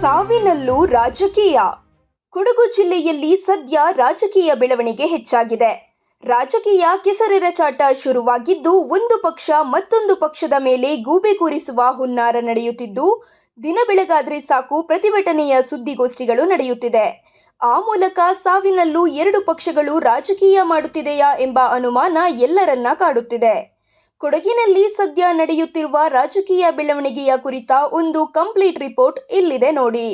ಸಾವಿನಲ್ಲೂ ರಾಜಕೀಯ. ಕೊಡಗು ಜಿಲ್ಲೆಯಲ್ಲಿ ಸದ್ಯ ರಾಜಕೀಯ ಬೆಳವಣಿಗೆ ಹೆಚ್ಚಾಗಿದೆ. ರಾಜಕೀಯ ಕೆಸರೆರಚಾಟ ಶುರುವಾಗಿದ್ದು, ಒಂದು ಪಕ್ಷ ಮತ್ತೊಂದು ಪಕ್ಷದ ಮೇಲೆ ಗೂಬೆ ಕೂರಿಸುವ ಹುನ್ನಾರ ನಡೆಯುತ್ತಿದ್ದು, ದಿನ ಬೆಳಗಾದ್ರೆ ಸಾಕು ಪ್ರತಿಭಟನೆಯ ಸುದ್ದಿಗೋಷ್ಠಿಗಳು ನಡೆಯುತ್ತಿದೆ. ಆ ಮೂಲಕ ಸಾವಿನಲ್ಲೂ ಎರಡು ಪಕ್ಷಗಳು ರಾಜಕೀಯ ಮಾಡುತ್ತಿದೆಯಾ ಎಂಬ ಅನುಮಾನ ಎಲ್ಲರನ್ನ ಕಾಡುತ್ತಿದೆ. ಕೊಡಗಿನಲ್ಲಿ ಸದ್ಯ ನಡೆಯುತ್ತಿರುವ ರಾಜಕೀಯ ಬೆಳವಣಿಗೆಯ ಕುರಿತ ಒಂದು ಕಂಪ್ಲೀಟ್ ರಿಪೋರ್ಟ್ ಇಲ್ಲಿದೆ ನೋಡಿ.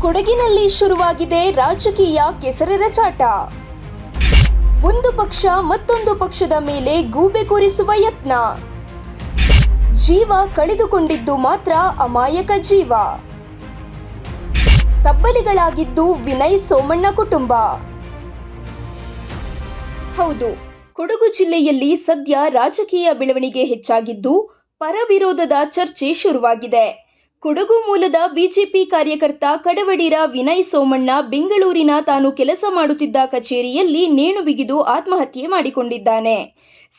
ಕೊಡಗಿನಲ್ಲಿ ಶುರುವಾಗಿದೆ ರಾಜಕೀಯ ಕೆಸರೆರಚಾಟ ಒಂದು ಪಕ್ಷ ಮತ್ತೊಂದು ಪಕ್ಷದ ಮೇಲೆ ಗೂಬೆ ಕೂರಿಸುವ ಯತ್ನ. ಜೀವ ಕಳೆದುಕೊಂಡಿದ್ದು ಮಾತ್ರ ಅಮಾಯಕ ಜೀವ. ತಬ್ಬಲಿಗಳಾಗಿದ್ದು ವಿನಯ್ ಸೋಮಣ್ಣ ಕುಟುಂಬ. ಹೌದು. ಕೊಡಗು ಜಿಲ್ಲೆಯಲ್ಲಿ ಸದ್ಯ ರಾಜಕೀಯ ಬೆಳವಣಿಗೆ ಹೆಚ್ಚಾಗಿದ್ದು ಪರವಿರೋಧದ ಚರ್ಚೆ ಶುರುವಾಗಿದೆ. ಕೊಡಗು ಮೂಲದ ಬಿಜೆಪಿ ಕಾರ್ಯಕರ್ತ ಕಡವಡಿರ ವಿನಯ್ ಸೋಮಣ್ಣ ಬೆಂಗಳೂರಿನ ತಾನು ಕೆಲಸ ಮಾಡುತ್ತಿದ್ದ ಕಚೇರಿಯಲ್ಲಿ ನೇಣು ಬಿಗಿದು ಆತ್ಮಹತ್ಯೆ ಮಾಡಿಕೊಂಡಿದ್ದಾನೆ.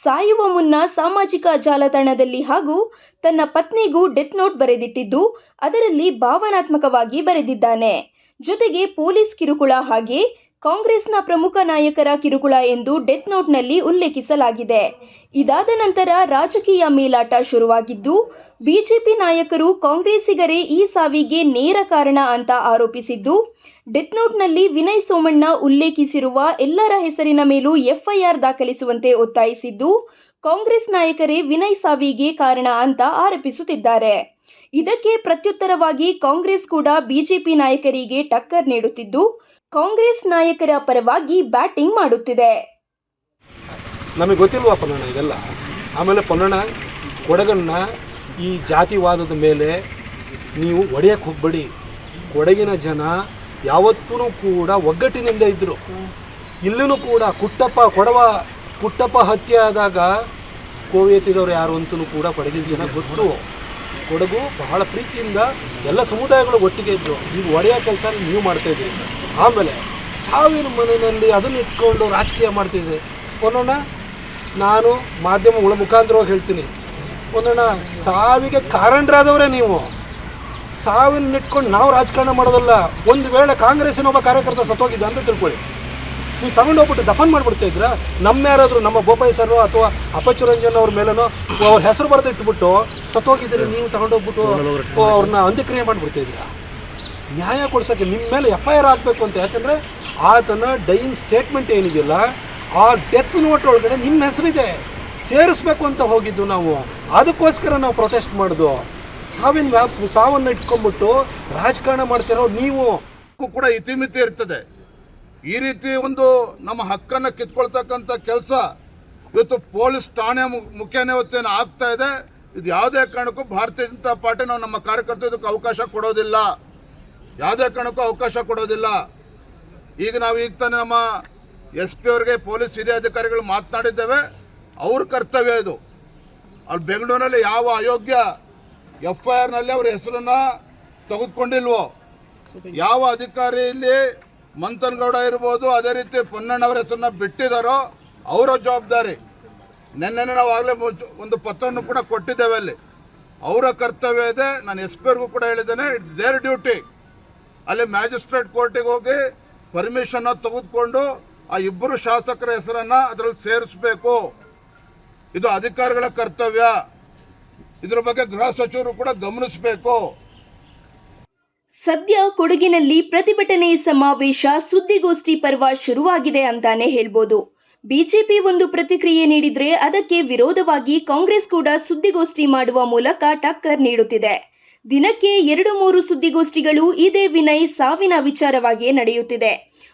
ಸಾಯುವ ಮುನ್ನ ಸಾಮಾಜಿಕ ಜಾಲತಾಣದಲ್ಲಿ ಹಾಗೂ ತನ್ನ ಪತ್ನಿಗೂ ಡೆತ್ ನೋಟ್ ಬರೆದಿಟ್ಟಿದ್ದು, ಅದರಲ್ಲಿ ಭಾವನಾತ್ಮಕವಾಗಿ ಬರೆದಿದ್ದಾನೆ. ಜೊತೆಗೆ ಪೊಲೀಸ್ ಕಿರುಕುಳ ಹಾಗೆ ಕಾಂಗ್ರೆಸ್ನ ಪ್ರಮುಖ ನಾಯಕರ ಕಿರುಕುಳ ಎಂದು ಡೆತ್ ನೋಟ್ನಲ್ಲಿ ಉಲ್ಲೇಖಿಸಲಾಗಿದೆ. ಇದಾದ ನಂತರ ರಾಜಕೀಯ ಮೇಲಾಟ ಶುರುವಾಗಿದ್ದು, ಬಿಜೆಪಿ ನಾಯಕರು ಕಾಂಗ್ರೆಸ್ಸಿಗರೇ ಈ ಸಾವಿಗೆ ನೇರ ಕಾರಣ ಅಂತ ಆರೋಪಿಸಿದ್ದು, ಡೆತ್ ನೋಟ್ನಲ್ಲಿ ವಿನಯ್ ಸೋಮಣ್ಣ ಉಲ್ಲೇಖಿಸಿರುವ ಎಲ್ಲರ ಹೆಸರಿನ ಮೇಲೂ ಎಫ್ಐಆರ್ ದಾಖಲಿಸುವಂತೆ ಒತ್ತಾಯಿಸಿದ್ದು, ಕಾಂಗ್ರೆಸ್ ನಾಯಕರೇ ವಿನಯ್ ಸಾವಿಗೆ ಕಾರಣ ಅಂತ ಆರೋಪಿಸುತ್ತಿದ್ದಾರೆ. ಇದಕ್ಕೆ ಪ್ರತ್ಯುತ್ತರವಾಗಿ ಕಾಂಗ್ರೆಸ್ ಕೂಡ ಬಿಜೆಪಿ ನಾಯಕರಿಗೆ ಟಕ್ಕರ್ ನೀಡುತ್ತಿದ್ದು ಕಾಂಗ್ರೆಸ್ ನಾಯಕರ ಪರವಾಗಿ ಬ್ಯಾಟಿಂಗ್ ಮಾಡುತ್ತಿದೆ. ನಮಗೆ ಗೊತ್ತಿಲ್ವಾ ಪೊನ್ನಣ್ಣ ಇದೆಲ್ಲ? ಆಮೇಲೆ ಪೊನ್ನಣ್ಣ, ಕೊಡಗನ್ನ ಈ ಜಾತಿವಾದದ ಮೇಲೆ ನೀವು ಒಡೆಯಕ್ಕೆ ಹೋಗ್ಬೇಡಿ. ಕೊಡಗಿನ ಜನ ಯಾವತ್ತೂ ಕೂಡ ಒಗ್ಗಟ್ಟಿನಿಂದ ಇದ್ದರು ಇಲ್ಲೂ ಕೂಡ ಕುಟ್ಟಪ್ಪ, ಕೊಡವ, ಕುಟ್ಟಪ್ಪ ಹತ್ಯೆ ಆದಾಗ ಕೋವೇತಿದವರು ಯಾರು ಅಂತಲೂ ಕೂಡ ಕೊಡಗಿನ ಜನ ಗೊತ್ತು. ಕೊಡಗು ಬಹಳ ಪ್ರೀತಿಯಿಂದ ಎಲ್ಲ ಸಮುದಾಯಗಳು ಒಟ್ಟಿಗೆ ಇದ್ದರು ಈಗ ಒಡೆಯೋ ಕೆಲಸ ನೀವು ಮಾಡ್ತಾಯಿದ್ದೀರಿ ಆಮೇಲೆ ಸಾವಿನ ಮನೆಯಲ್ಲಿ ಅದನ್ನು ಇಟ್ಕೊಂಡು ರಾಜಕೀಯ ಮಾಡ್ತಿದ್ದೆ. ಪೊನ್ನಣ್ಣ ನಾನು ಮಾಧ್ಯಮಗಳ ಮುಖಾಂತರವಾಗಿ ಹೇಳ್ತೀನಿ. ಪೊನ್ನಣ್ಣ ಸಾವಿಗೆ ಕಾರಣರಾದವರೇ ನೀವು. ಸಾವಿನ ಇಟ್ಕೊಂಡು ನಾವು ರಾಜಕಾರಣ ಮಾಡೋದಲ್ಲ. ಒಂದು ವೇಳೆ ಕಾಂಗ್ರೆಸ್ಸಿನ ಒಬ್ಬ ಕಾರ್ಯಕರ್ತ ಸತ್ತೋಗಿದ್ದೆ ಅಂತ ತಿಳ್ಕೊಳ್ಳಿ. ನೀವು ತಗೊಂಡೋಗ್ಬಿಟ್ಟು ದಫನ್ ಮಾಡಿಬಿಡ್ತಾ ಇದ್ರ? ನಮ್ಮ ಯಾರಾದರೂ ನಮ್ಮ ಬೋಪಾಯಿ ಸರ್ ಅಥವಾ ಅಪಚುರಂಜನ್ ಅವ್ರ ಮೇಲೇನೋ ಅವ್ರ ಹೆಸರು ಬರೆದು ಇಟ್ಬಿಟ್ಟು ಸತ್ತೋಗಿದ್ದೀರಿ ನೀವು ತಗೊಂಡೋಗ್ಬಿಟ್ಟು ಅವ್ರನ್ನ ಅಂತ್ಯಕ್ರಿಯೆ ಮಾಡಿಬಿಡ್ತಾ ಇದ್ದೀರಾ ನ್ಯಾಯ ಕೊಡ್ಸೋಕ್ಕೆ ನಿಮ್ಮ ಮೇಲೆ ಎಫ್ ಐ ಆರ್ ಆಗಬೇಕು ಅಂತ. ಯಾಕಂದರೆ ಆತನ ಡೈಯಿಂಗ್ ಸ್ಟೇಟ್ಮೆಂಟ್ ಏನಿದೆಯಲ್ಲ, ಆ ಡೆತ್ ನೋಟ್ ಒಳಗಡೆ ನಿಮ್ಮ ಹೆಸರಿದೆ. ಸೇರಿಸ್ಬೇಕು ಅಂತ ಹೋಗಿದ್ದು ನಾವು. ಅದಕ್ಕೋಸ್ಕರ ನಾವು ಪ್ರೊಟೆಸ್ಟ್ ಮಾಡಿದ್ವು ಸಾವಿನ ವ್ಯಾಪ್ ಸಾವನ್ನು ಇಟ್ಕೊಂಡ್ಬಿಟ್ಟು ರಾಜಕಾರಣ ಮಾಡ್ತಿರೋ ನೀವು. ಕೂಡ ಇತಿಮಿತಿ ಇರ್ತದೆ. ಈ ರೀತಿ ಒಂದು ನಮ್ಮ ಹಕ್ಕನ್ನು ಕಿತ್ಕೊಳ್ತಕ್ಕಂಥ ಕೆಲಸ ಇವತ್ತು ಪೊಲೀಸ್ ಠಾಣೆ ಮುಖ್ಯನೇ ಇವತ್ತೇನು ಆಗ್ತಾ ಇದೆ. ಇದು ಯಾವುದೇ ಕಾರಣಕ್ಕೂ ಭಾರತೀಯ ಜನತಾ ಪಾರ್ಟಿ ನಾವು ನಮ್ಮ ಕಾರ್ಯಕರ್ತರು ಇದಕ್ಕೆ ಅವಕಾಶ ಕೊಡೋದಿಲ್ಲ. ಯಾವುದೇ ಕಾರಣಕ್ಕೂ ಅವಕಾಶ ಕೊಡೋದಿಲ್ಲ. ಈಗ ನಾವು ಈಗ ತಾನೇ ನಮ್ಮ ಎಸ್ ಪಿ ಅವರಿಗೆ ಪೊಲೀಸ್ ಹಿರಿಯ ಅಧಿಕಾರಿಗಳು ಮಾತನಾಡಿದ್ದೇವೆ. ಅವ್ರ ಕರ್ತವ್ಯ ಇದು. ಅಲ್ಲಿ ಬೆಂಗಳೂರಿನಲ್ಲಿ ಯಾವ ಅಯೋಗ್ಯ ಎಫ್ ಐ ಆರ್ನಲ್ಲಿ ಅವ್ರ ಹೆಸರನ್ನ ತೆಗೆದುಕೊಂಡಿಲ್ವೋ? ಯಾವ ಅಧಿಕಾರಿ ಇಲ್ಲಿ ಇರ್ಬೋದು, ಅದೇ ರೀತಿ ಪೊನ್ನಣ್ಣವರ ಹೆಸರನ್ನ ಬಿಟ್ಟಿದ್ದಾರೋ ಅವರ ಜವಾಬ್ದಾರಿ. ನಿನ್ನೆ ನಾವು ಆಗಲೇ ಒಂದು ಪತ್ರವನ್ನು ಕೂಡ ಕೊಟ್ಟಿದ್ದೇವೆ ಅಲ್ಲಿ. ಅವರ ಕರ್ತವ್ಯ ಇದೆ. ನಾನು ಎಸ್ ಪಿ ಅವ್ರಿಗೂ ಕೂಡ ಹೇಳಿದ್ದೇನೆ, ಇಟ್ಸ್ ದೇರ್ ಡ್ಯೂಟಿ. ಅಲ್ಲಿ ಮ್ಯಾಜಿಸ್ಟ್ರೇಟ್ ಕೋರ್ಟಿಗೆ ಹೋಗಿ ಪರ್ಮಿಷನ್ ತೆಗೆದುಕೊಂಡು ಆ ಇಬ್ಬರು ಶಾಸಕರ ಹೆಸರನ್ನ ಅದರಲ್ಲಿ ಸೇರಿಸಬೇಕು. ಇದು ಅಧಿಕಾರಿಗಳ ಕರ್ತವ್ಯ. ಇದರ ಬಗ್ಗೆ ಗೃಹ ಸಚಿವರು ಕೂಡ ಗಮನಿಸಬೇಕು. ಸದ್ಯ ಕೊಡಗಿನಲ್ಲಿ ಪ್ರತಿಭಟನೆ ಸಮಾವೇಶ ಸುದ್ದಿಗೋಷ್ಠಿ ಪರ್ವ ಶುರುವಾಗಿದೆ ಅಂತಾನೆ ಹೇಳ್ಬೋದು. ಬಿಜೆಪಿ ಒಂದು ಪ್ರತಿಕ್ರಿಯೆ ನೀಡಿದ್ರೆ ಅದಕ್ಕೆ ವಿರೋಧವಾಗಿ ಕಾಂಗ್ರೆಸ್ ಕೂಡ ಸುದ್ದಿಗೋಷ್ಠಿ ಮಾಡುವ ಮೂಲಕ ಟಕ್ಕರ್ ನೀಡುತ್ತಿದೆ. ದಿನಕ್ಕೆ ಎರಡು ಮೂರು ಸುದ್ದಿಗೋಷ್ಠಿಗಳು ಇದೇ ವಿನಯ್ ಸಾವಿನ ವಿಚಾರವಾಗಿಯೇ ನಡೆಯುತ್ತಿದೆ.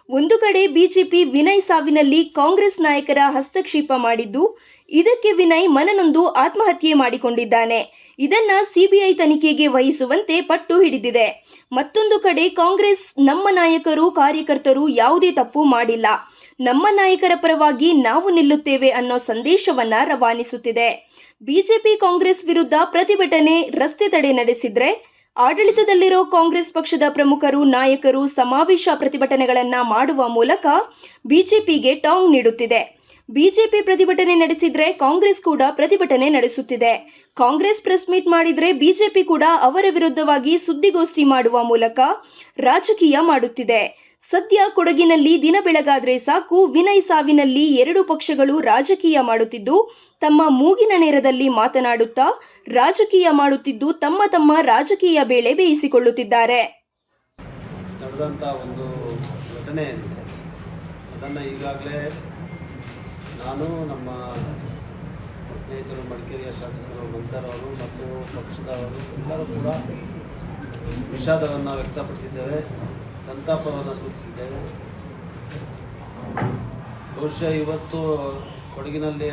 ಒಂದು ಕಡೆ ಬಿಜೆಪಿ ವಿನಯ್ ಸಾವಿನಲ್ಲಿ ಕಾಂಗ್ರೆಸ್ ನಾಯಕರ ಹಸ್ತಕ್ಷೇಪ ಮಾಡಿದ್ದು, ಇದಕ್ಕೆ ವಿನಯ್ ಮನನೊಂದು ಆತ್ಮಹತ್ಯೆ ಮಾಡಿಕೊಂಡಿದ್ದಾನೆ. ಇದನ್ನ ಸಿಬಿಐ ತನಿಖೆಗೆ ವಹಿಸುವಂತೆ ಪಟ್ಟು ಹಿಡಿದಿದೆ. ಮತ್ತೊಂದು ಕಡೆ ಕಾಂಗ್ರೆಸ್ ನಮ್ಮ ನಾಯಕರು, ಕಾರ್ಯಕರ್ತರು ಯಾವುದೇ ತಪ್ಪು ಮಾಡಿಲ್ಲ. ನಮ್ಮ ನಾಯಕರ ಪರವಾಗಿ ನಾವು ನಿಲ್ಲುತ್ತೇವೆ ಅನ್ನೋ ಸಂದೇಶವನ್ನ ರವಾನಿಸುತ್ತಿದೆ. ಬಿಜೆಪಿ ಕಾಂಗ್ರೆಸ್ ವಿರುದ್ಧ ಪ್ರತಿಭಟನೆ ರಸ್ತೆ ತಡೆ ನಡೆಸಿದ್ರೆ ಆಡಳಿತದಲ್ಲಿರೋ ಕಾಂಗ್ರೆಸ್ ಪಕ್ಷದ ಪ್ರಮುಖರು, ನಾಯಕರು ಸಮಾವೇಶ ಪ್ರತಿಭಟನೆಗಳನ್ನ ಮಾಡುವ ಮೂಲಕ ಬಿಜೆಪಿಗೆ ಟಾಂಗ್ ನೀಡುತ್ತಿದೆ. ಬಿಜೆಪಿ ಪ್ರತಿಭಟನೆ ನಡೆಸಿದ್ರೆ ಕಾಂಗ್ರೆಸ್ ಕೂಡ ಪ್ರತಿಭಟನೆ ನಡೆಸುತ್ತಿದೆ. ಕಾಂಗ್ರೆಸ್ ಪ್ರೆಸ್ ಮೀಟ್ ಮಾಡಿದ್ರೆ ಬಿಜೆಪಿ ಕೂಡ ಅವರ ವಿರುದ್ಧವಾಗಿ ಸುದ್ದಿಗೋಷ್ಠಿ ಮಾಡುವ ಮೂಲಕ ರಾಜಕೀಯ ಮಾಡುತ್ತಿದೆ. ಸದ್ಯ ಕೊಡಗಿನಲ್ಲಿ ದಿನ ಬೆಳಗಾದ್ರೆ ಸಾಕು. ವಿನಯ್ ಸಾವಿನಲ್ಲಿ ಎರಡು ಪಕ್ಷಗಳು ರಾಜಕೀಯ ಮಾಡುತ್ತಿದ್ದು, ತಮ್ಮ ಮೂಗಿನ ನೇರದಲ್ಲಿ ಮಾತನಾಡುತ್ತಾ ರಾಜಕೀಯ ಮಾಡುತ್ತಿದ್ದು, ತಮ್ಮ ತಮ್ಮ ರಾಜಕೀಯ ಬೇಳೆ ಬೇಯಿಸಿಕೊಳ್ಳುತ್ತಿದ್ದಾರೆ. ಒಂದು ಘಟನೆ ಈಗಾಗಲೇ ನಾನು ನಮ್ಮ ಸ್ನೇಹಿತರು, ಮಡಿಕೇರಿಯ ಶಾಸಕರು ಮಂತರವರು ಮತ್ತು ಪಕ್ಷದವರು ಎಲ್ಲರೂ ಕೂಡ ವಿಷಾದವನ್ನು ವ್ಯಕ್ತಪಡಿಸಿದ್ದೇವೆ. ಸಂತಾಪವನ್ನು ಸೂಚಿಸಿದ್ದೇವೆ ಬಹುಶಃ ಇವತ್ತು ಕೊಡಗಿನಲ್ಲಿ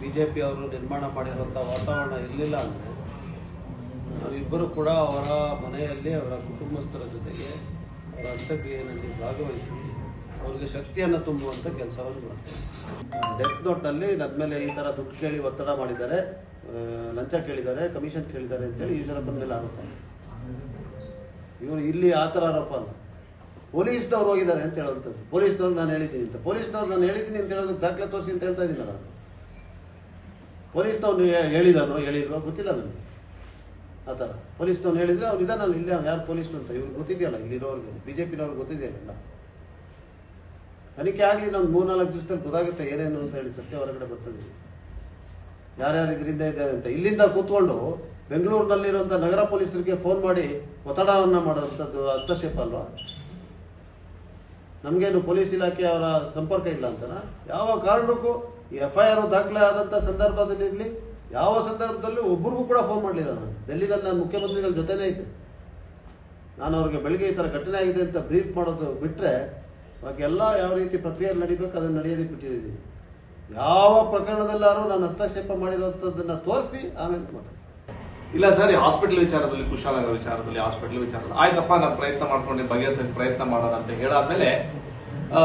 ಬಿ ಜೆ ಪಿ ಅವರು ನಿರ್ಮಾಣ ಮಾಡಿರುವಂಥ ವಾತಾವರಣ ಇರಲಿಲ್ಲ ಅಂದರೆ ನಾವಿಬ್ಬರು ಕೂಡ ಅವರ ಮನೆಯಲ್ಲಿ ಅವರ ಕುಟುಂಬಸ್ಥರ ಜೊತೆಗೆ ಅವರ ಅಂತ್ಯಕ್ರಿಯೆಯಲ್ಲಿ ಭಾಗವಹಿಸಿ ಅವರಿಗೆ ಶಕ್ತಿಯನ್ನು ತುಂಬುವಂಥ ಕೆಲಸವನ್ನು ಮಾಡ್ತೀವಿ. ಡೆತ್ ನೋಟ್ನಲ್ಲಿ ನನ್ನ ಈ ಥರ ದುಡ್ಡು ಕೇಳಿ ಒತ್ತಡ ಮಾಡಿದ್ದಾರೆ. ಲಂಚ ಕೇಳಿದ್ದಾರೆ ಕಮಿಷನ್ ಕೇಳಿದ್ದಾರೆ ಅಂತೇಳಿ ಈಶ್ವರಪ್ಪನ ಮೇಲೆ ಆರೋಪ. ಇವರು ಇಲ್ಲಿ ಆ ಥರ ಆರೋಪ ಅಲ್ಲ. ಪೊಲೀಸ್ನವ್ರು ಹೋಗಿದ್ದಾರೆ ಅಂತ ಹೇಳುವಂಥದ್ದು. ಪೊಲೀಸ್ನವ್ರು ನಾನು ಹೇಳಿದ್ದೀನಿ ಅಂತ. ಪೊಲೀಸ್ನವ್ರು ನಾನು ಹೇಳಿದ್ದೀನಿ ಅಂತ ಹೇಳೋದು ದಾಖಲೆ ತೋರಿಸಿ ಅಂತ ಹೇಳ್ತಾ ಇದ್ದೀನಿ ನಾನು. ಪೊಲೀಸ್ನವ್ರು ಹೇಳಿದಾನೋ ಹೇಳಿಲ್ವೋ ಗೊತ್ತಿಲ್ಲ ನನಗೆ. ಆ ಥರ. ಪೊಲೀಸ್ನವ್ರು ಹೇಳಿದರೆ ಅವ್ರು ಇದಾನಲ್ಲ ಇಲ್ಲ ಯಾರು ಪೊಲೀಸ್ನು ಅಂತ. ಇವ್ರು ಗೊತ್ತಿದೆಯಲ್ಲ, ಇಲ್ಲಿರೋರಿಗೆ. ಬಿ ಜೆ ಪಿನವ್ರಿಗೆ ಗೊತ್ತಿದೆಯಲ್ಲ ತನಿಖೆ ಆಗಲಿ ನಾವು ಮೂರ್ನಾಲ್ಕು ದಿವಸದಲ್ಲಿ ಗೊತ್ತಾಗುತ್ತೆ ಏನೇನು ಅಂತ ಹೇಳಿ ಸತ್ಯ ಹೊರಗಡೆ ಬರ್ತದೆ. ಯಾರ್ಯಾರು ಇದರಿಂದ ಇದೆ ಅಂತ. ಇಲ್ಲಿಂದ ಕೂತ್ಕೊಂಡು ಬೆಂಗಳೂರಿನಲ್ಲಿರುವಂಥ ನಗರ ಪೊಲೀಸರಿಗೆ ಫೋನ್ ಮಾಡಿ ಒತ್ತಡವನ್ನು ಮಾಡುವಂಥದ್ದು ಹಸ್ತಕ್ಷೇಪ ಅಲ್ವಾ? ನಮಗೇನು ಪೊಲೀಸ್ ಇಲಾಖೆ ಅವರ ಸಂಪರ್ಕ ಇಲ್ಲ ಅಂತನಾ? ಯಾವ ಕಾರಣಕ್ಕೂ ಎಫ್ ಐ ಆರ್ ದಾಖಲೆ ಆದಂಥ ಸಂದರ್ಭದಲ್ಲಿ ಇರಲಿ, ಯಾವ ಸಂದರ್ಭದಲ್ಲೂ ಒಬ್ಬರಿಗೂ ಕೂಡ ಫೋನ್ ಮಾಡಲಿಲ್ಲ ನಾನು. ಡೆಲ್ಲಿನಲ್ಲಿ ನಾನು ಮುಖ್ಯಮಂತ್ರಿಗಳ ಜೊತೆನೇ ಇದ್ದೆ. ನಾನು ಅವ್ರಿಗೆ ಬೆಳಿಗ್ಗೆ ಈ ಥರ ಘಟನೆ ಆಗಿದೆ ಅಂತ ಬ್ರೀಫ್ ಮಾಡೋದು ಬಿಟ್ಟರೆ ಎಲ್ಲ ಯಾವ ರೀತಿ ಪ್ರಕ್ರಿಯೆ ನಡಿಬೇಕು ಅದನ್ನು ನಡೆಯೋದಕ್ಕೆ ಬಿಟ್ಟಿದ್ದೀನಿ ಯಾವ ಪ್ರಕರಣದಲ್ಲಾರು ನಾನು ಹಸ್ತಕ್ಷೇಪ ಮಾಡಿರೋಂಥದ್ದನ್ನು ತೋರಿಸಿ ಆಮೇಲೆ ಮಾತಾಡ್ತೀನಿ ಇಲ್ಲ ಸರ್ ಹಾಸ್ಪಿಟಲ್ ವಿಚಾರದಲ್ಲಿ ಕುಶಾಲನಗರ ವಿಚಾರದಲ್ಲಿ ಹಾಸ್ಪಿಟಲ್ ವಿಚಾರದಲ್ಲಿ. ಆಯ್ತಪ್ಪ ನಾನು ಪ್ರಯತ್ನ ಮಾಡ್ಕೊಂಡೆ ಬಗೆಹರಿಸಕ್ಕೆ ಪ್ರಯತ್ನ ಮಾಡೋಣ ಅಂತ ಹೇಳಾದ್ಮೇಲೆ ಆ,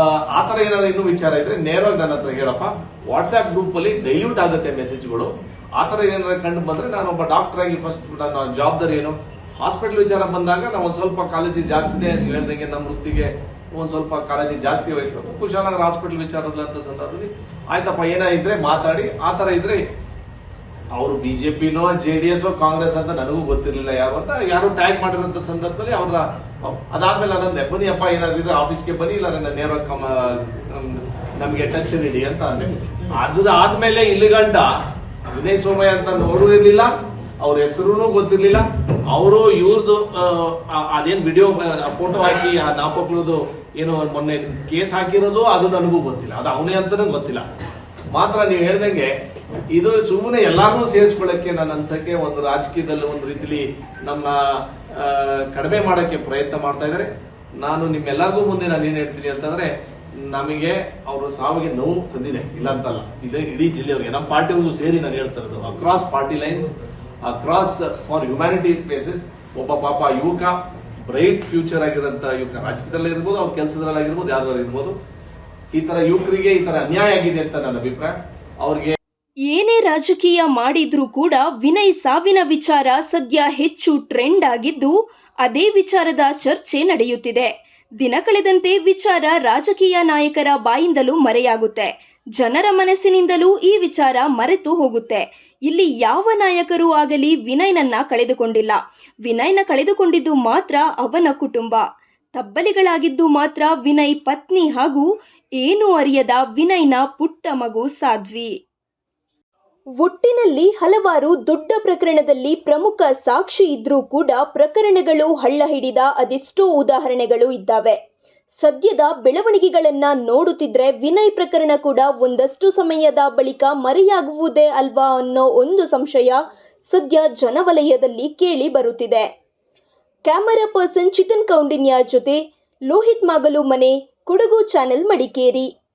ಥರ ಏನಾದ್ರು ಇನ್ನೂ ವಿಚಾರ ಇದ್ರೆ ನೇರವಾಗಿ ನನ್ನ ಹತ್ರ ಹೇಳಪ್ಪ. ವಾಟ್ಸ್ಆಪ್ ಗ್ರೂಪ್ ಅಲ್ಲಿ ಡೈಲ್ಯೂಟ್ ಆಗುತ್ತೆ ಮೆಸೇಜ್ಗಳು ಆ ಥರ ಏನಾದ್ರು ಕಂಡು ಬಂದರೆ ನಾನು ಒಬ್ಬ ಡಾಕ್ಟರ್ ಆಗಿ ಫಸ್ಟ್ ನನ್ನ ಜವಾಬ್ದಾರಿ ಏನು? ಹಾಸ್ಪಿಟಲ್ ವಿಚಾರ ಬಂದಾಗ ನಾವು ಒಂದು ಸ್ವಲ್ಪ ಕಾಳಜಿ ಜಾಸ್ತಿನೇ ಹೇಳ್ದಂಗೆ ನಮ್ಮ ವೃತ್ತಿಗೆ ಒಂದು ಸ್ವಲ್ಪ ಕಾಳಜಿ ಜಾಸ್ತಿ ವಹಿಸ್ಬೇಕು. ಕುಶಾಲನಗರ ಹಾಸ್ಪಿಟಲ್ ವಿಚಾರದಂತ ಸಂದರ್ಭದಲ್ಲಿ ಆಯ್ತಪ್ಪ ಏನಾದ್ರೆ ಮಾತಾಡಿ. ಆ ಥರ ಇದ್ರೆ ಅವರು ಬಿಜೆಪಿನೋ ಜೆ ಡಿ ಎಸ್ ಕಾಂಗ್ರೆಸ್ ಅಂತ ನನಗೂ ಗೊತ್ತಿರಲಿಲ್ಲ ಯಾರು ಅಂತ ಯಾರು ಟ್ಯಾಗ್ ಮಾಡಿರೋಂಥ ಸಂದರ್ಭದಲ್ಲಿ ಅವ್ರ ಅದಾದ್ಮೇಲೆ ನನ್ನ ಬನ್ನಿ ಅಪ್ಪ ಏನಾದ್ರೂ ಆಫೀಸ್ಗೆ ಬನ್ನಿ, ಇಲ್ಲ ನನ್ನ ನೇರ ನಮಗೆ ಟಚ್ ನೀಡಿ ಅಂತ ಅಂದೆ. ಅದು ಆದ್ಮೇಲೆ ಇಲ್ಲಿ ಗಂಟ ವಿನಯ್ ಸೋಮಯ್ಯ ಅಂತ ನೋಡೂ ಇರ್ಲಿಲ್ಲ ಅವ್ರ ಹೆಸರು ಗೊತ್ತಿರ್ಲಿಲ್ಲ. ಅವರು ಇವ್ರದ್ದು ಅದೇನ್ ವಿಡಿಯೋ ಫೋಟೋ ಹಾಕಿ ಆ ನಾಪಕ್ಳದು ಏನು ಮೊನ್ನೆ ಕೇಸ್ ಹಾಕಿರೋದು, ಅದು ನನಗೂ ಗೊತ್ತಿಲ್ಲ. ಅದು ಅವನೇ ಅಂತಾನೂ ಗೊತ್ತಿಲ್ಲ. ಮಾತ್ರ ನೀವು ಹೇಳ್ದಂಗೆ ಇದು ಸುಮ್ಮನೆ ಎಲ್ಲಾರನ್ನೂ ಸೇರಿಸ್ಕೊಳ್ಳಕ್ಕೆ ನನ್ನ ಅನ್ಸಕ್ಕೆ ಒಂದು ರಾಜಕೀಯದಲ್ಲಿ ಒಂದು ರೀತಿಲಿ ನಮ್ಮ ಕಡಿಮೆ ಮಾಡೋಕ್ಕೆ ಪ್ರಯತ್ನ ಮಾಡ್ತಾ ಇದ್ದಾರೆ. ನಾನು ನಿಮ್ಮೆಲ್ಲರಿಗೂ ಮುಂದೆ ನಾನು ಏನ್ ಹೇಳ್ತೀನಿ ಅಂತಂದ್ರೆ, ನಮಗೆ ಅವರು ಸಾವಿಗೆ ನೋವು ತಂದಿದೆ. ಇಲ್ಲ ಅಂತಲ್ಲ. ಇದೆ ಇಡೀ ಜಿಲ್ಲೆಯವರಿಗೆ. ನಮ್ಮ ಪಾರ್ಟಿಯವ್ರಿಗೂ ಸೇರಿ ನಾನು ಹೇಳ್ತಾ ಇರೋದು. Across party lines across for humanity places ಒಬ್ಬ ಪಾಪ ಯುವಕ ಬ್ರೈಟ್ ಫ್ಯೂಚರ್ ಆಗಿರೋಂಥ ಯುವಕ. ರಾಜಕೀಯದಲ್ಲೇ ಇರ್ಬೋದು, ಅವ್ರ ಕೆಲಸದಲ್ಲಾಗಿರ್ಬೋದು ಯಾವ್ದಾದ್ರು ಇರ್ಬೋದು. ಈ ತರ ಯುವಕರಿಗೆ ಈ ತರ ಅನ್ಯಾಯ ಆಗಿದೆ ಅಂತ ನನ್ನ ಅಭಿಪ್ರಾಯ. ಅವ್ರಿಗೆ ಏನೇ ರಾಜಕೀಯ ಮಾಡಿದ್ರೂ ಕೂಡ ವಿನಯ್ ಸಾವಿನ ವಿಚಾರ ಸದ್ಯ ಹೆಚ್ಚು ಟ್ರೆಂಡ್ ಆಗಿದ್ದು ಅದೇ ವಿಚಾರದ ಚರ್ಚೆ ನಡೆಯುತ್ತಿದೆ. ದಿನ ಕಳೆದಂತೆ ವಿಚಾರ ರಾಜಕೀಯ ನಾಯಕರ ಬಾಯಿಂದಲೂ ಮರೆಯಾಗುತ್ತೆ. ಜನರ ಮನಸ್ಸಿನಿಂದಲೂ ಈ ವಿಚಾರ ಮರೆತು ಹೋಗುತ್ತೆ. ಇಲ್ಲಿ ಯಾವ ನಾಯಕರೂ ಆಗಲಿ ವಿನಯ್ನನ್ನ ಕಳೆದುಕೊಂಡಿಲ್ಲ. ವಿನಯ್ನ ಕಳೆದುಕೊಂಡಿದ್ದು ಮಾತ್ರ ಅವನ ಕುಟುಂಬ. ತಬ್ಬಲಿಗಳಾಗಿದ್ದು ಮಾತ್ರ ವಿನಯ್ ಪತ್ನಿ ಹಾಗೂ ಏನೂ ಅರಿಯದ ವಿನಯ್ನ ಪುಟ್ಟ ಮಗು ಸಾಧ್ವಿ. ಒಟ್ಟಿನಲ್ಲಿ ಹಲವಾರು ದೊಡ್ಡ ಪ್ರಕರಣದಲ್ಲಿ ಪ್ರಮುಖ ಸಾಕ್ಷಿ ಇದ್ರೂ ಕೂಡ ಪ್ರಕರಣಗಳು ಹಳ್ಳ ಹಿಡಿದ ಅದೆಷ್ಟೋ ಉದಾಹರಣೆಗಳು ಇದ್ದಾವೆ. ಸದ್ಯದ ಬೆಳವಣಿಗೆಗಳನ್ನ ನೋಡುತ್ತಿದ್ರೆ ವಿನಯ್ ಪ್ರಕರಣ ಕೂಡ ಒಂದಷ್ಟು ಸಮಯದ ಬಳಿಕ ಮರೆಯಾಗುವುದೇ ಅಲ್ವಾ ಅನ್ನೋ ಒಂದು ಸಂಶಯ ಸದ್ಯ ಜನವಲಯದಲ್ಲಿ ಕೇಳಿ ಬರುತ್ತಿದೆ. ಕ್ಯಾಮರಾ ಪರ್ಸನ್ ಚಿತನ್ ಕೌಂಡಿನ್ಯ ಜೊತೆ ಲೋಹಿತ್ ಮಾಗಲು ಮನೆ, ಕೊಡಗು ಚಾನೆಲ್ ಮಡಿಕೇರಿ.